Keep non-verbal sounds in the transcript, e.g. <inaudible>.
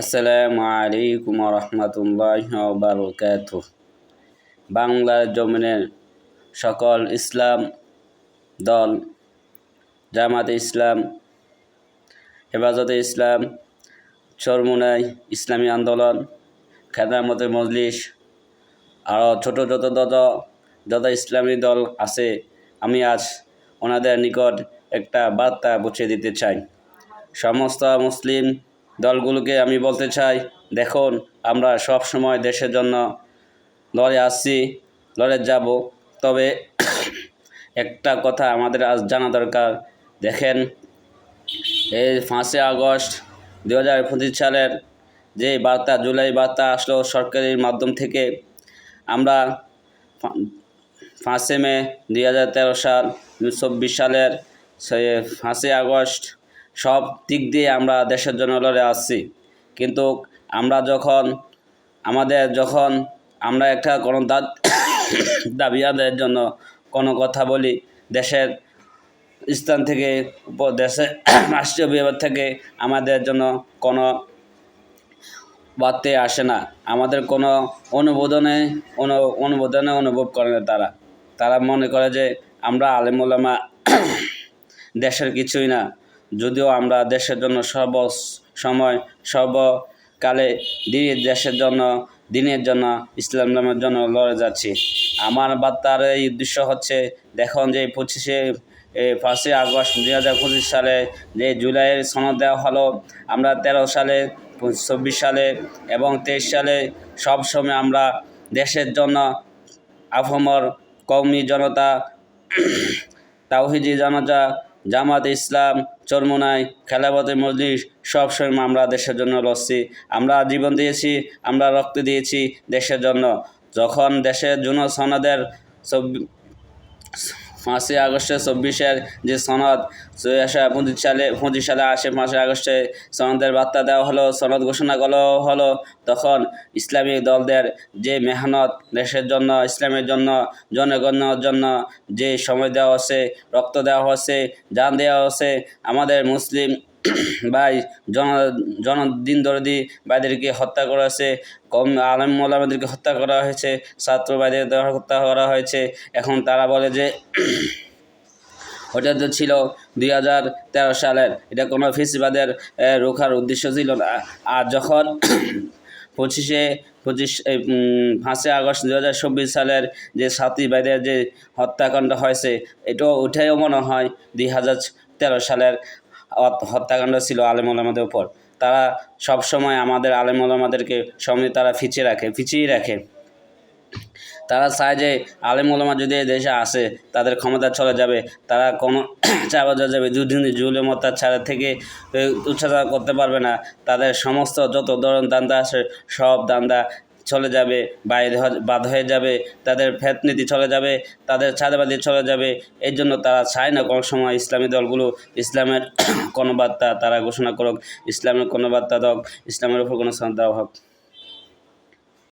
আসসালামু আলাইকুম রহমতুল্লাহ বারকাত বাংলার জমিনের সকল ইসলাম দল, জামাতে ইসলাম, হেফাজতে ইসলাম, চরমুনাই ইসলামী আন্দোলন খেদামতে মজলিস আরও ছোট ছোট যত যত ইসলামী দল আছে, আমি আজ ওনাদের নিকট একটা বার্তা পৌঁছে দিতে চাই। সমস্ত মুসলিম দলগুলোকে আমি বলতে চাই, দেখুন, আমরা সব সময় দেশের জন্য লড়ে আসছি, লড়ে যাব। তবে একটা কথা আমাদের আজ জানা দরকার। দেখেন, এই পাঁচই আগস্ট দু হাজার পঁচিশ সালের যে বার্তা, জুলাই বার্তা আসলো সরকারের মাধ্যম থেকে, আমরা পাঁচই মে দুই হাজার তেরো সাল চব্বিশ সালের পাঁচই আগস্ট সব দিক দিয়ে আমরা দেশের জন্য লড়ে আসছি। কিন্তু আমরা যখন, আমাদের যখন আমরা একটা কোনো দাবি আদায়ের জন্য কোনো কথা বলি, দেশের স্থান থেকে দেশের রাষ্ট্রীয় বিভাগ থেকে আমাদের জন্য কোনো বার্তে আসে না। আমাদের কোনো অনুমোদনে, অনু, অনুমোদনে অনুভব করে না তারা। তারা মনে করে যে আমরা আলেমুলামা দেশের কিছুই না। যদিও আমরা দেশের জন্য সর্ব সময় সর্বকালে দিনের দেশের জন্য, দিনের জন্য, ইসলাম নামের জন্য লড়ে যাচ্ছি। আমার বার্তার এই উদ্দেশ্য হচ্ছে, দেখুন যে পঁচিশে পাঁচই আগস্ট দুই হাজার পঁচিশ সালে যে জুলাইয়ের সনদ দেওয়া হলো, আমরা তেরো সালে, চব্বিশ সালে এবং তেইশ সালে সব সময় আমরা দেশের জন্য আফমর কৌমি জনতা, <clears throat> তাওহিদি জনতা জামাত ইসলাম, চরমুনাই খেলাবতে মজলিস, সব সময় আমরা দেশের জন্য লড়ছি। আমরা জীবন দিয়েছি, আমরা রক্ত দিয়েছি দেশের জন্য। যখন দেশের জন্য সনাদের পাঁচই আগস্টে চব্বিশের যে সনদ পঁচিশ সালে পঁচিশ সালে আসে পাঁচই আগস্টে। সনদের বার্তা দেওয়া হলো, সনদ ঘোষণা করা হলো তখন ইসলামিক দলদের যে মেহনত, দেশের জন্য, ইসলামের জন্য, জনগণের জন্য যে সময় দেওয়া হচ্ছে, রক্ত দেওয়া হচ্ছে যান দেওয়া হচ্ছে, আমাদের মুসলিম <clears throat> ভাই, জন জন দিন দরদি ভাইদেরকে হত্যা করা হয়েছে, কম, আলম মোলামাদেরকে হত্যা করা হয়েছে, ছাত্র ভাইদের হত্যা করা হয়েছে। এখন তারা বলে যে, <clears throat> ওটা তো ছিল দুই হাজার তেরো সালের, এটা কোনো ফিসবাদের রোখার উদ্দেশ্য ছিল না। আর যখন <clears throat> পঁচিশে, পঁচিশ পাঁচই আগস্ট দু হাজার চব্বিশ সালের যে সাতই ভাইদের যে হত্যাকাণ্ড হয়েছে, এটাও উঠেও মনে হয় দুই হাজার তেরো সালের। হত্যাকাণ্ড ছিল আলেম ওলামাদের উপর। তারা সব সময় আমাদের আলেম আমাদেরকে সামনে তারা ফিচিয়ে রাখে ফিচিয়ে রাখে। তারা চায় যে আলেম ওলামা যদি দেশে আসে, তাদের ক্ষমতা চলে যাবে। তারা কোনো চাপা যাবে দুদিন জুলের ছাড়া থেকে উচ্চতা করতে পারবে না। তাদের সমস্ত যত ধরনের দান্দা আছে, সব দান্দা চলে যাবে, বাইরে বাদ হয়ে যাবে, তাদের ফেতনীতি চলে যাবে, তাদের ছাদবাদী চলে যাবে, এই জন্য তারা চায় না কোনো সময় ইসলামী দলগুলো ইসলামের <clears throat> কোনো বার্তা তারা ঘোষণা করুক, ইসলামের কোনো বার্তা দক ইসলামের উপর কোনো শ্রদ্ধা হোক।